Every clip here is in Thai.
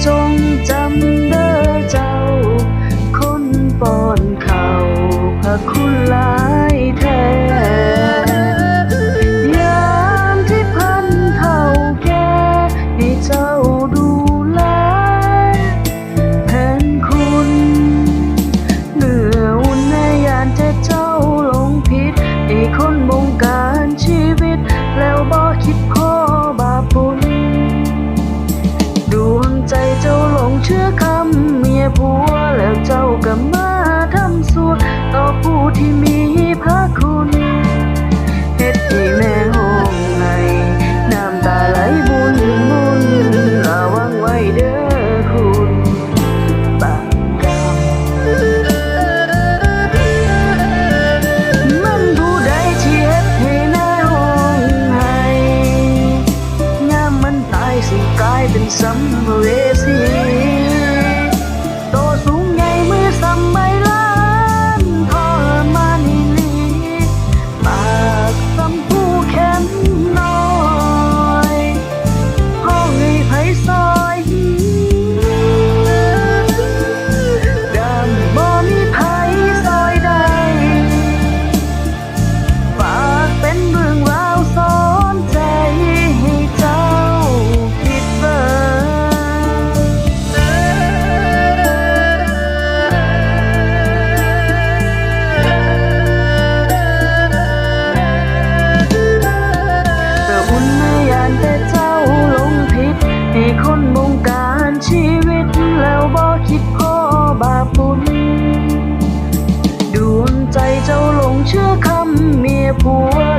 中在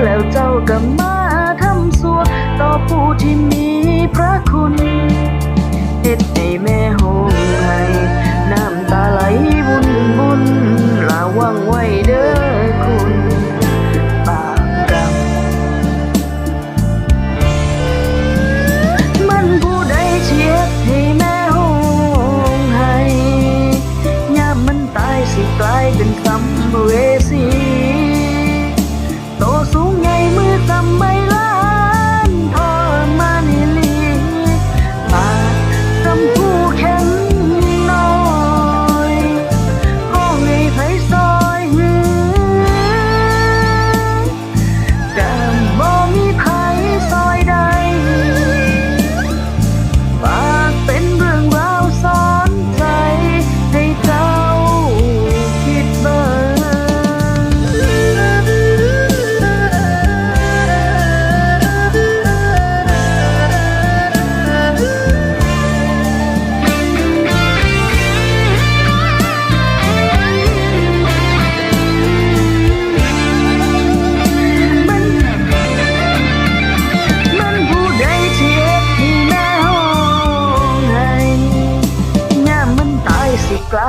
แล้วเจ้าก็มาทำสัวต่อผู้ที่มี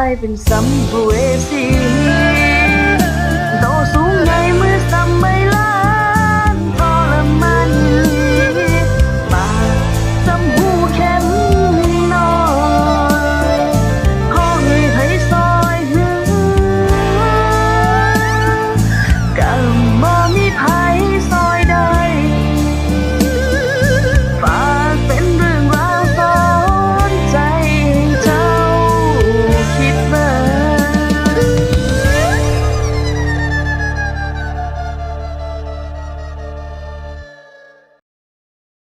I've been some way.